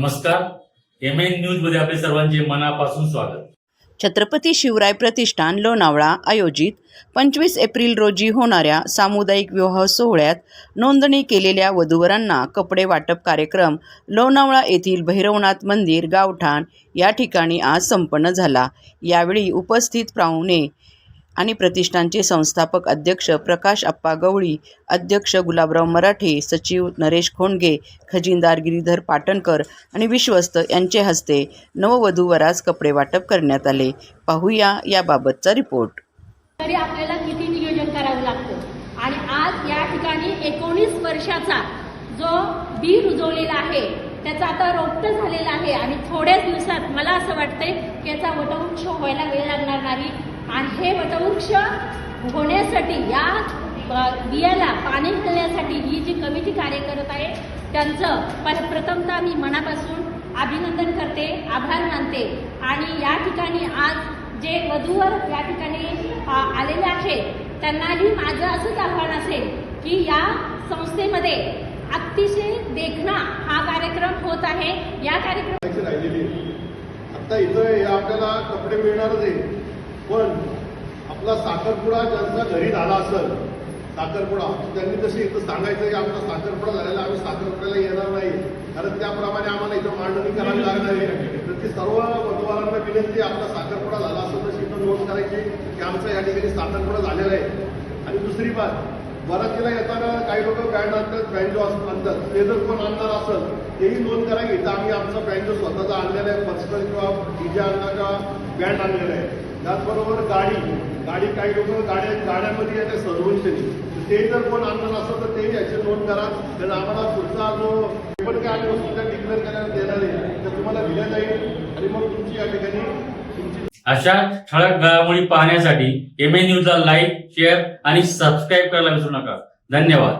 नमस्कार. M N न्यूजमध्ये आपले सर्वांचे मनापासून स्वागत. छत्रपती शिवराय प्रतिष्ठान लोणावळा आयोजित पंचवीस एप्रिल रोजी होणाऱ्या सामुदायिक विवाह सोहळ्यात नोंदणी केलेल्या वधूवरांना कपडे वाटप कार्यक्रम लोणावळा येथील भैरवनाथ मंदिर गावठाण या ठिकाणी आज संपन्न झाला. यावेळी उपस्थित पाहुणे आणि प्रतिष्ठानचे संस्थापक अध्यक्ष प्रकाश अप्पा गवळी अध्यक्ष गुलाबराव मराठे सचिव नरेश खोंडगे खजिनदार गिरीधर पाटणकर आणि विश्वस्त यांचे हस्ते नववधूवरास कपडे वाटप करण्यात आले. पाहूया याबाबतचा रिपोर्ट. तरी आपल्याला किती नियोजन करावं लागतं? आणि आज या ठिकाणी एकोणीस वर्षाचा जो बी रुजवलेला आहे त्याचा आता रोपटं झालेला आहे आणि थोड्याच दिवसात मला असं वाटतंय की याचा वटवृक्ष व्हायला वेळ लागणार नाही. आणि हे वटवृक्ष होण्यासाठी या बियाला पाणी घालण्यासाठी ही जी कमिटी कार्य करत आहे त्यांचं प्रथमतः मी मनापासून अभिनंदन करते आभार मानते. आणि या ठिकाणी आज जे वधूवर या ठिकाणी आलेले आहेत त्यांनाही माझं असंच आव्हान असेल की या संस्थेमध्ये अतिशय देखणा हा कार्यक्रम होत आहे. या कार्यक्रम राहिलेली आता इथं आपल्याला कपडे मिळणारच आहे. पण आपला साखरपुडा ज्यांचा घरी झाला असेल साखरपुडा त्यांनी जसे इथं सांगायचं की आमचा साखरपुडा झालेला आम्ही साखरपुड्याला येणार नाही. कारण त्याप्रमाणे आम्हाला इथं मांडणी करावी लागणार आहे. तर ती सर्व मतदारांना विनंती आपला साखरपुडा झाला असेल तशी इथं नोंद करायची की आमचा या ठिकाणी साखरपुडा झालेला आहे. आणि दुसरी बात वरातीला येताना काही लोक बँड आणतात बँजो आणतात ते जर कोण आणणार असेल तेही नोंद करा की इथं आम्ही आमचा बँजो स्वतःचा आणलेला आहे पर्सनल किंवा डीजे आणला किंवा बँड आणलेला आहे. त्याचबरोबर गाडी. गाडी काही लोक गाड्या गाड्यामध्ये येते सजवून ते जर कोण आणणार असं तर तेही याची नोंद करा. कारण आम्हाला पुढचा जो पेपर काय आले वस्तू त्या डिक्लेअर करायला देणार आहे. तर तुम्हाला दिल्या जाईल. आणि मग तुमची या ठिकाणी तुमची अशा ठळक घडामोडी पाहण्यासाठी एम एन न्यूजला लाईक शेअर आणि सबस्क्राईब करायला विसरू नका. धन्यवाद.